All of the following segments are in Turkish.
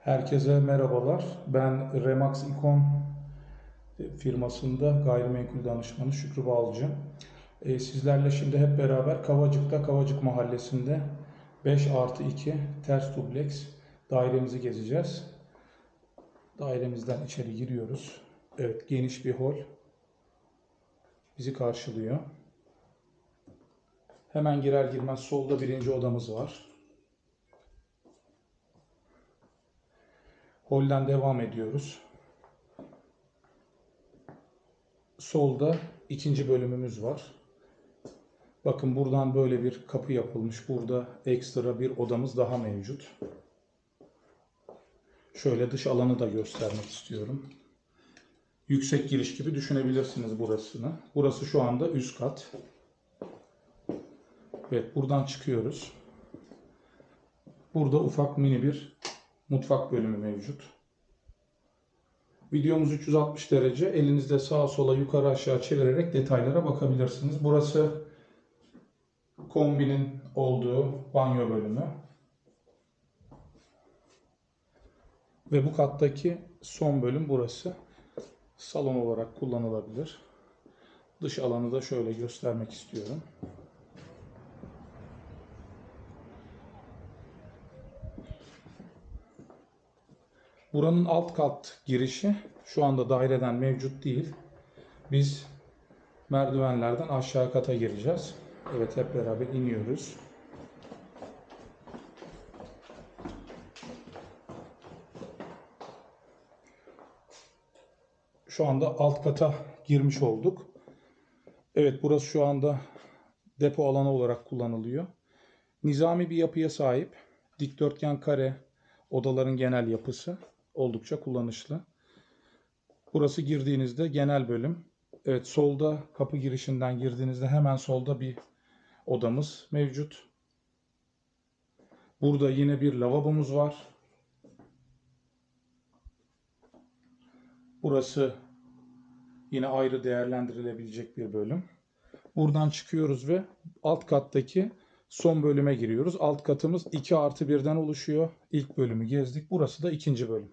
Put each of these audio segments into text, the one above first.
Herkese merhabalar. Ben Remax İkon firmasında gayrimenkul danışmanı Şükrü Balcı. Ee, Sizlerle şimdi hep beraber Kavacık'ta, Kavacık Mahallesi'nde 5 artı 2 ters dubleks dairemizi gezeceğiz. Dairemizden içeri giriyoruz. Evet, geniş bir hol bizi karşılıyor. Hemen girer girmez solda birinci odamız var. Holden devam ediyoruz. Solda ikinci bölümümüz var. Bakın buradan böyle bir kapı yapılmış. Burada ekstra bir odamız daha mevcut. Şöyle dış alanı da göstermek istiyorum. Yüksek giriş gibi düşünebilirsiniz burasını. Burası şu anda üst kat. Evet buradan çıkıyoruz. Burada ufak mini bir mutfak bölümü mevcut. Videomuz 360 derece. Elinizde sağa sola yukarı aşağı çevirerek detaylara bakabilirsiniz. Burası kombinin olduğu banyo bölümü. Ve bu kattaki son bölüm burası. Salon olarak kullanılabilir. Dış alanı da şöyle göstermek istiyorum. Buranın alt kat girişi şu anda daireden mevcut değil. Biz merdivenlerden aşağı kata gireceğiz. Evet hep beraber iniyoruz. Şu anda alt kata girmiş olduk. Evet burası şu anda depo alanı olarak kullanılıyor. Nizami bir yapıya sahip. Dikdörtgen kare odaların genel yapısı oldukça kullanışlı. Burası girdiğinizde genel bölüm. Evet solda kapı girişinden girdiğinizde hemen solda bir odamız mevcut. Burada yine bir lavabomuz var. Burası yine ayrı değerlendirilebilecek bir bölüm. Buradan çıkıyoruz ve alt kattaki son bölüme giriyoruz. Alt katımız 2 artı 1'den oluşuyor. İlk bölümü gezdik. Burası da ikinci bölüm.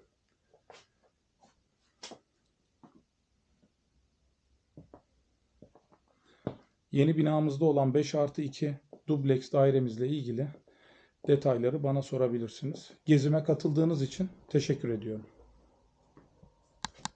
Yeni binamızda olan 5 artı 2 dubleks dairemizle ilgili detayları bana sorabilirsiniz. Gezime katıldığınız için teşekkür ediyorum.